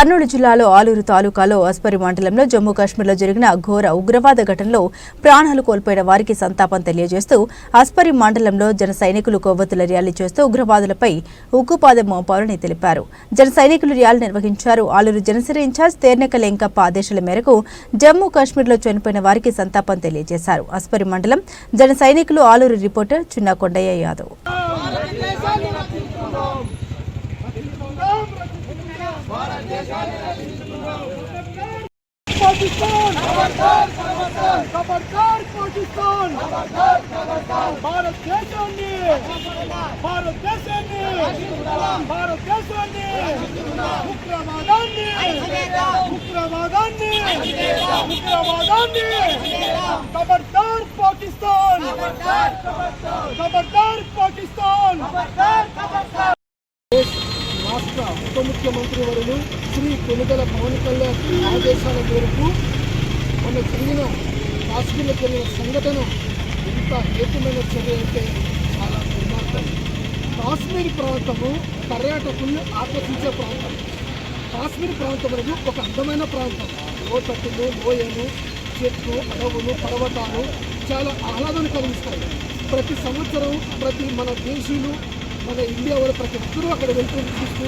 కర్నూలు జిల్లాలో ఆలూరు తాలూకాలో అస్పరి మండలంలో జమ్మూ కాశ్మీర్లో జరిగిన ఘోర ఉగ్రవాద ఘటనలో ప్రాణాలు కోల్పోయిన వారికి సంతాపం తెలియజేస్తూ అస్పరి మండలంలో జన సైనికులు కొవ్వొత్తుల ర్యాలీ చేస్తూ ఉగ్రవాదులపై ఉక్కుపాదం మోపాలని తెలిపారు. జన సైనికులు ర్యాలీ నిర్వహించారు. ఆలూరు జనసేన ఇన్ఛార్జ్ తేర్నెక లెంకప్ప ఆదేశాల మేరకు జమ్మూ కాశ్మీర్లో చనిపోయిన వారికి సంతాపం తెలియజేశారు. అస్పరి మండలం జన సైనికులు ఆలూరు రిపోర్టర్ చిన్న కొండయ్య యాదవ్. पाकिस्तान खबरदार पाकिस्तान भारत देशाన్ని భారత దేశాన్ని భారత దేశాన్ని ఉగ్రవాదాన్ని ఉగ్రవాదాన్ని ఉగ్రవాదాన్ని ఖబర్దార్ పాకిస్తాన్ ఖబర్దార్ పాకిస్తాన్ ముఖ్యమంత్రి వర్యులు శ్రీ కొనుగల పవన్ కళ్యాణ్ ఆదేశాల మేరకు మొన్న జరిగిన కాశ్మీర్లో జరిగిన సంఘటన ఎంత హేతుమైన చర్య అంటే చాలా దుర్మార్గం. కాశ్మీర్ ప్రాంతము పర్యాటకుల్ని ఆకర్షించే ప్రాంతం. కాశ్మీర్ ప్రాంతం అనేది ఒక అందమైన ప్రాంతం. లోతట్టులు లోయలు చెట్లు అడవులు పర్వతాలు చాలా ఆహ్లాదాన్ని కలిగిస్తాయి ప్రతి సంవత్సరం ప్రతి మన దేశీయులు మన ఇండియా వాళ్ళు ప్రతి ఒక్కరూ అక్కడ వెళ్తూ చూస్తూ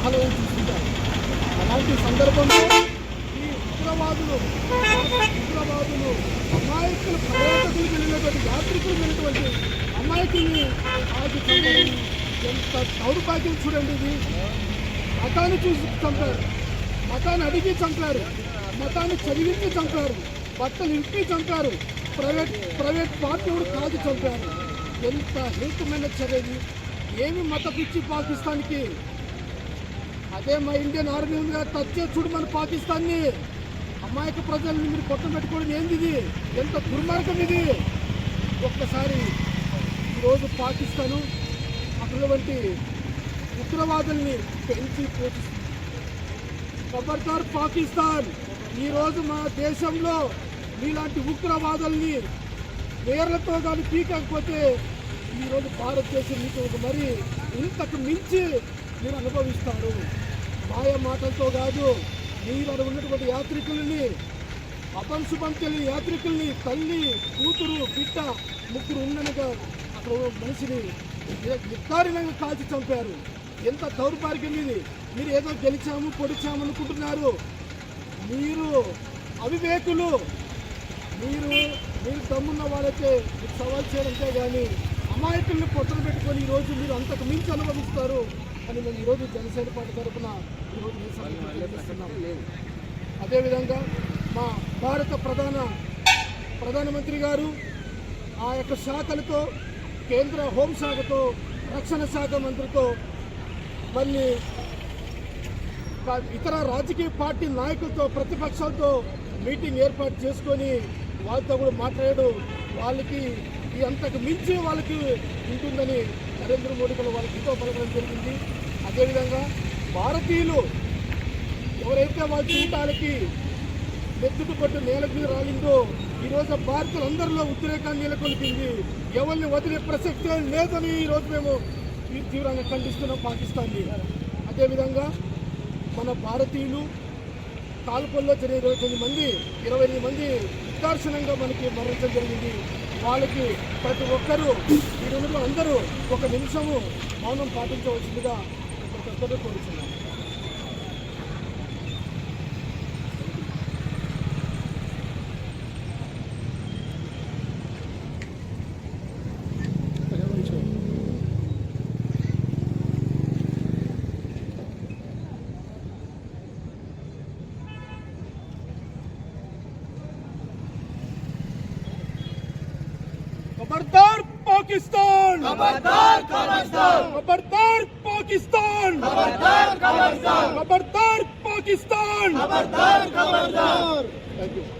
ఆహ్లాదం చూస్తుంటారు అలాంటి సందర్భంలో ఈ ఉగ్రవాదులు ఉగ్రవాదులు అమాయకులు పర్యాటకులు వెళ్ళినటువంటి యాత్రికులు వెళ్ళినటువంటి అమాయకుల్ని ఆగి చంపడం ఎంత దౌర్భాగ్యం చూడండి ఇది. మతాన్ని చూసి చంపారు. మతాన్ని అడిగి చంపారు. మతాన్ని చదివించి చంపారు. బట్టలు ఇంటి చంపారు. ప్రైవేట్ ప్రైవేట్ పార్టీ కూడా కాదు చంపారు. ఎంత హేతుమైన చర్యది ఏమి మత పిచ్చి పాకిస్తాన్కి అదే మా ఇండియన్ ఆర్మీ ఉందిగా టచ్ చూడు మన పాకిస్తాన్ని. అమాయక ప్రజల్ని మీరు కొట్టం పెట్టుకోవడం ఏంది ఇది? ఎంత దుర్మార్గం ఇది? ఒక్కసారి ఈరోజు పాకిస్తాను అటువంటి ఉగ్రవాదుల్ని పెంచి పోషిస్తుంది. ఖబర్దార్ పాకిస్తాన్ ఈరోజు మా దేశంలో మీలాంటి ఉగ్రవాదుల్ని వేర్లతో కానీ పీకకపోతే ఈరోజు భారతదేశం మీకు ఒక మరి ఇంతకు మించి మీరు అనుభవిస్తారు. మాయ మాటలతో కాదు మీరు అక్కడ ఉన్నటువంటి యాత్రికుల్ని అపంశుభం తెలియని యాత్రికుల్ని తల్లి కూతురు బిడ్డ ముగ్గురు ఉండనగా అక్కడ మనిషిని నిర్ధారణంగా కాల్చి చంపారు. ఎంత దౌర్భాగ్యం ఇది. మీరు ఏదో గెలిచాము పొడిచాము అనుకుంటున్నారు. మీరు అవివేకులు. మీరు మీరు తమ్మున్న వాళ్ళైతే సవాల్ చేయడంతే కానీ అమాయకుల్ని పొట్టలు పెట్టుకొని ఈరోజు మీరు అంతకు మించి అనుభవిస్తారు. అని మేము ఈరోజు జనసేన పార్టీ తరఫున ఈరోజు ఈ సందర్భంగా అదేవిధంగా మా భారత ప్రధాన ప్రధానమంత్రి గారు ఆ యొక్క శాఖలతో కేంద్ర హోంశాఖతో రక్షణ శాఖ మంత్రితో మళ్ళీ ఇతర రాజకీయ పార్టీ నాయకులతో ప్రతిపక్షాలతో మీటింగ్ ఏర్పాటు చేసుకొని వాళ్ళతో కూడా మాట్లాడాడు. వాళ్ళకి ఇది అంతకు మించి వాళ్ళకి ఉంటుందని నరేంద్ర మోడీ కూడా వాళ్ళకి హితో పలకడం జరిగింది. అదేవిధంగా భారతీయులు ఎవరైతే వాళ్ళ జీవితాలకి నెత్తుకు పట్టు నేల మీద రాలిందో ఈరోజు భారతీయులందరిలో ఉద్రేకాన్ని నెలకొల్పింది. ఎవరిని వదిలే ప్రసక్తే లేదని ఈరోజు మేము ఈ తీవ్రంగా ఖండిస్తున్నాం పాకిస్తాన్ని. అదేవిధంగా మన భారతీయులు కాల్పుల్లో జరిగే ఇరవై మంది ఇరవై ఎనిమిది మంది ఉత్కర్షణంగా మనకి మరణించడం జరిగింది. వాళ్ళకి ప్రతి ఒక్కరూ ఈ రోజులో అందరూ ఒక నిమిషము మౌనం పాటించవలసిందిగా ప్రతి ఒక్కరూ కోరుతున్నాం खबरदार पाकिस्तान खबरदार पाकिस्तान खबरदार पाकिस्तान खबरदार खबरदार खबरदार पाकिस्तान खबरदार खबरदार थैंक यू